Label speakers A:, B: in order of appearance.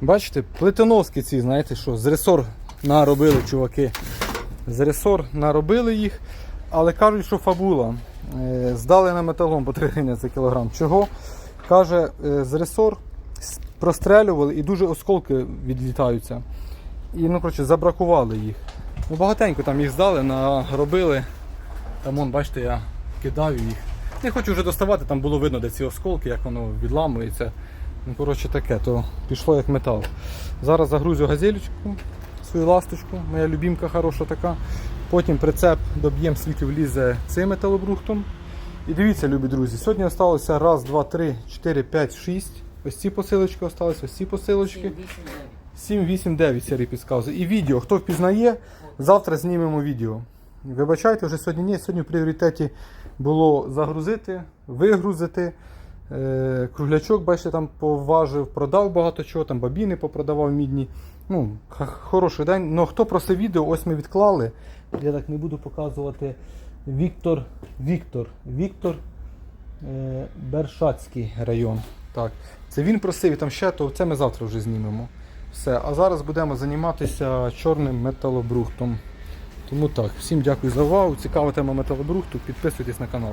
A: Бачите, плитоноски ці, знаєте що, з ресор наробили чуваки. З ресор наробили їх, але кажуть, що фабула. Е, Здали на металом по 3 гривні за кілограм. Чого? Каже, е, з ресор прострелювали і дуже осколки відлітаються. І ну, коротше, забракували їх. Ну, багатенько там їх здали, наробили. Там вон, бачите, я кидаю їх. Не хочу вже доставати, там було видно, де ці осколки, як воно відламується. Ну, коротше, таке, то пішло як метал. Зараз загрузю газелечку, свою ласточку, моя любімка хороша така. Потім прицеп доб'ємо, скільки влізе цим металобрухтом. І дивіться, любі друзі, сьогодні залишилося раз, два, три, чотири, п'ять, шість. Ось ці посилочки залишились, ось ці посилочки. 7, 8, 9 серій підказує. І відео. Хто впізнає, завтра знімемо відео. Вибачайте, вже сьогодні ні. Сьогодні в пріоритеті було загрузити, вигрузити. Е, круглячок, бачите, там поважив, продав багато чого, там бабіни попродавав мідні. Ну, хороший день. Ну хто просив відео, ось ми відклали. Я так не буду показувати. Віктор, Віктор, Віктор е, Бершацький район. Так. Це він просив і там ще, то це ми завтра вже знімемо. Все. А зараз будемо займатися чорним металобрухтом. Тому так, всім дякую за увагу. Цікава тема металобрухту. Підписуйтесь на канал.